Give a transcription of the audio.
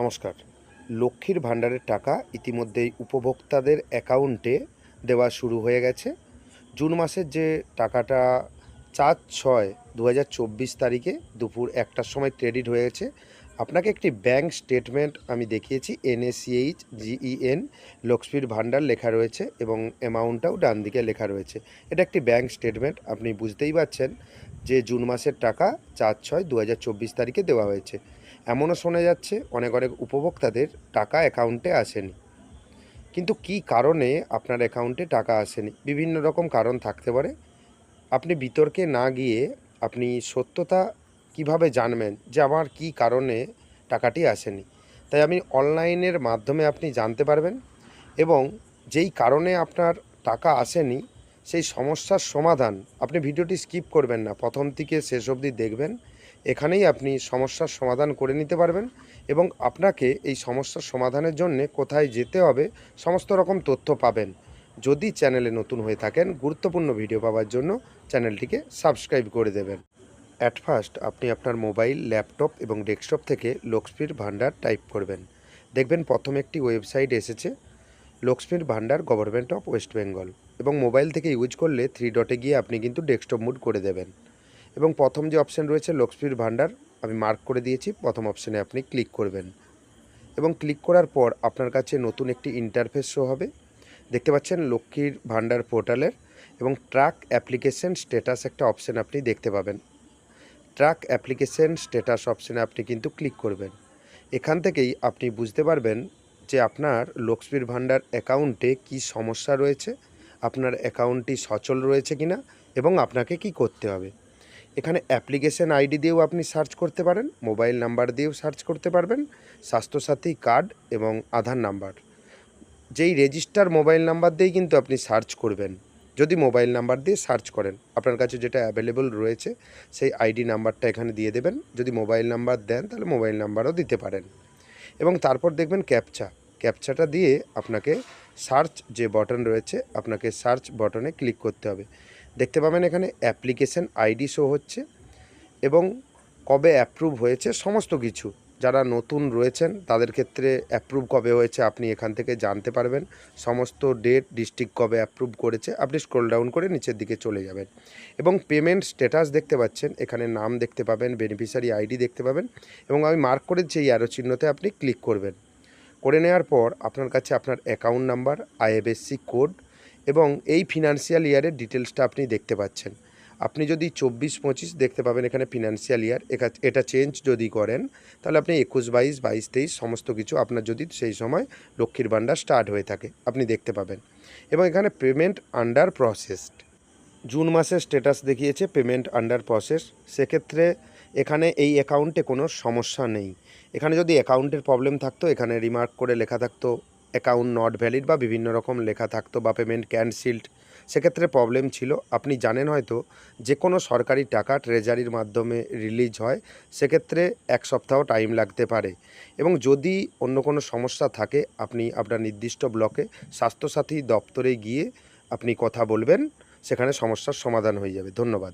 নমস্কার। লক্ষ্মীর ভাণ্ডারের টাকা ইতিমধ্যেই উপভোক্তাদের অ্যাকাউন্টে দেওয়া শুরু হয়ে গেছে। জুন মাসের যে টাকাটা চার ছয় দু তারিখে দুপুর একটার সময় ক্রেডিট হয়ে গেছে, আপনাকে একটি ব্যাংক স্টেটমেন্ট আমি দেখিয়েছি এনএসিএইচ জিইএন, লক্ষ্মীর ভাণ্ডার লেখা রয়েছে এবং অ্যামাউন্টটাও ডান দিকে লেখা রয়েছে। এটা একটি ব্যাংক স্টেটমেন্ট, আপনি বুঝতেই পারছেন। যে জুন মাসের টাকা চার ছয় দু তারিখে দেওয়া হয়েছে। এমনও শোনা যাচ্ছে অনেক অনেক উপভোক্তাদের টাকা অ্যাকাউন্টে আসেনি। কিন্তু কি কারণে আপনার অ্যাকাউন্টে টাকা আসেনি? বিভিন্ন রকম কারণ থাকতে পারে। আপনি বিতর্কে না গিয়ে আপনি সত্যতা কীভাবে জানবেন যে আমার কি কারণে টাকাটি আসেনি? তাই আমি অনলাইনের মাধ্যমে আপনি জানতে পারবেন এবং যেই কারণে আপনার টাকা আসেনি সেই সমস্যার সমাধান আপনি ভিডিওটি স্কিপ করবেন না। প্রথম থেকে শেষ অবধি দেখবেন। এখানেই আপনি সমস্যার সমাধান করে নিতে পারবেন এবং আপনাকে এই সমস্যার সমাধানের জন্য কোথায় যেতে হবে, সমস্ত রকম তথ্য পাবেন। যদি চ্যানেলে নতুন হয়ে থাকেন, গুরুত্বপূর্ণ ভিডিও পাওয়ার জন্য চ্যানেলটিকে সাবস্ক্রাইব করে দেবেন। অ্যাট ফার্স্ট আপনি আপনার মোবাইল, ল্যাপটপ এবং ডেস্কটপ থেকে লক্ষ্মীর ভাণ্ডার টাইপ করবেন। দেখবেন প্রথম একটি ওয়েবসাইট এসেছে, লক্ষ্মীর ভাণ্ডার গভর্নমেন্ট অফ ওয়েস্ট বেঙ্গল। এবং মোবাইল থেকে ইউজ করলে থ্রি ডটে গিয়ে আপনি কিন্তু ডেস্কটপ মুড করে দেবেন। এবং প্রথম যে অপশান রয়েছে লক্ষ্মীর ভাণ্ডার আমি মার্ক করে দিয়েছি। প্রথম অপশানে আপনি ক্লিক করবেন। এবং ক্লিক করার পর আপনার কাছে নতুন একটি ইন্টারফেস শো হবে। দেখতে পাচ্ছেন লক্ষ্মীর ভাণ্ডার পোর্টালের এবং ট্র্যাক অ্যাপ্লিকেশন স্ট্যাটাস একটা অপশান আপনি দেখতে পাবেন। ট্র্যাক অ্যাপ্লিকেশন স্ট্যাটাস অপশানে আপনি কিন্তু ক্লিক করবেন। এখান থেকেই আপনি বুঝতে পারবেন যে আপনার লক্ষ্মীর ভাণ্ডার অ্যাকাউন্টে কি সমস্যা রয়েছে। আপনার অ্যাকাউন্টটি সচল রয়েছে কিনা এবং আপনাকে কি করতে হবে। এখানে অ্যাপ্লিকেশন আইডি দিয়েও আপনি সার্চ করতে পারেন মোবাইল নাম্বার দিয়েও সার্চ করতে পারবেন, স্বাস্থ্যসাথী কার্ড এবং আধার নাম্বার যেই রেজিস্টার মোবাইল নাম্বার দিয়েই কিন্তু আপনি সার্চ করবেন। যদি মোবাইল নাম্বার দিয়ে সার্চ করেন, আপনার কাছে যেটা অ্যাভেলেবল রয়েছে, সেই আইডি নাম্বারটা এখানে দিয়ে দেবেন। যদি মোবাইল নাম্বার দেন, তাহলে মোবাইল নাম্বারও দিতে পারেন। এবং তারপর দেখবেন ক্যাপচা ক্যাপচাটা দিয়ে আপনাকে সার্চ যে বটন রয়েছে, আপনাকে সার্চ বটনে ক্লিক করতে হবে। দেখতে পাবেন এখানে অ্যাপ্লিকেশন আইডি শো হচ্ছে এবং কবে অ্যাপ্রুভ হয়েছে সমস্ত কিছু। যারা নতুন রয়েছেন, তাদের ক্ষেত্রে অ্যাপ্রুভ কবে হয়েছে আপনি এখান থেকে জানতে পারবেন। সমস্ত ডেট ডিস্ট্রিক্ট কবে অ্যাপ্রুভ করেছে, আপনি স্ক্রোল ডাউন করে নিচের দিকে চলে যাবেন। এবং পেমেন্ট স্ট্যাটাস দেখতে পাচ্ছেন, এখানে নাম দেখতে পাবেন বেনিফিশিয়ারি আইডি দেখতে পাবেন এবং আমি মার্ক করে সেই অ্যারো চিহ্নতে আপনি ক্লিক করবেন। করে নেওয়ার পর আপনার কাছে আপনার অ্যাকাউন্ট নাম্বার আইএফএসসি কোড এবং এই ফিনান্সিয়াল ইয়ারের ডিটেলসটা আপনি দেখতে পাচ্ছেন। আপনি যদি চব্বিশ পঁচিশ দেখতে পাবেন এখানে ফিনান্সিয়াল ইয়ার এটা চেঞ্জ যদি করেন, তাহলে আপনি একুশ, বাইশ বাইশ, তেইশ, সমস্ত কিছু আপনার যদি সেই সময় লক্ষ্মীর ভাণ্ডার স্টার্ট হয়ে থাকে, আপনি দেখতে পাবেন। এবং এখানে পেমেন্ট আন্ডার প্রসেসড জুন মাসের স্ট্যাটাস দেখিয়েছে পেমেন্ট আন্ডার প্রসেস সেক্ষেত্রে এখানে এই অ্যাকাউন্টে কোনো সমস্যা নেই। এখানে যদি অ্যাকাউন্টের প্রবলেম থাকতো, এখানে রিমার্ক করে লেখা থাকতো অ্যাকাউন্ট নট ভ্যালিড বা বিভিন্ন রকম লেখা থাকতো বা পেমেন্ট ক্যান্সেলড সেক্ষেত্রে প্রবলেম ছিল। আপনি জানেন হয়তো যে কোনো সরকারি টাকা ট্রেজারির মাধ্যমে রিলিজ হয়, সেক্ষেত্রে এক সপ্তাহ টাইম লাগতে পারে। এবং যদি অন্য কোনো সমস্যা থাকে, আপনি আপনার নির্দিষ্ট ব্লকে স্বাস্থ্যসাথী দপ্তরে গিয়ে আপনি কথা বলবেন, সেখানে সমস্যার সমাধান হয়ে যাবে। ধন্যবাদ।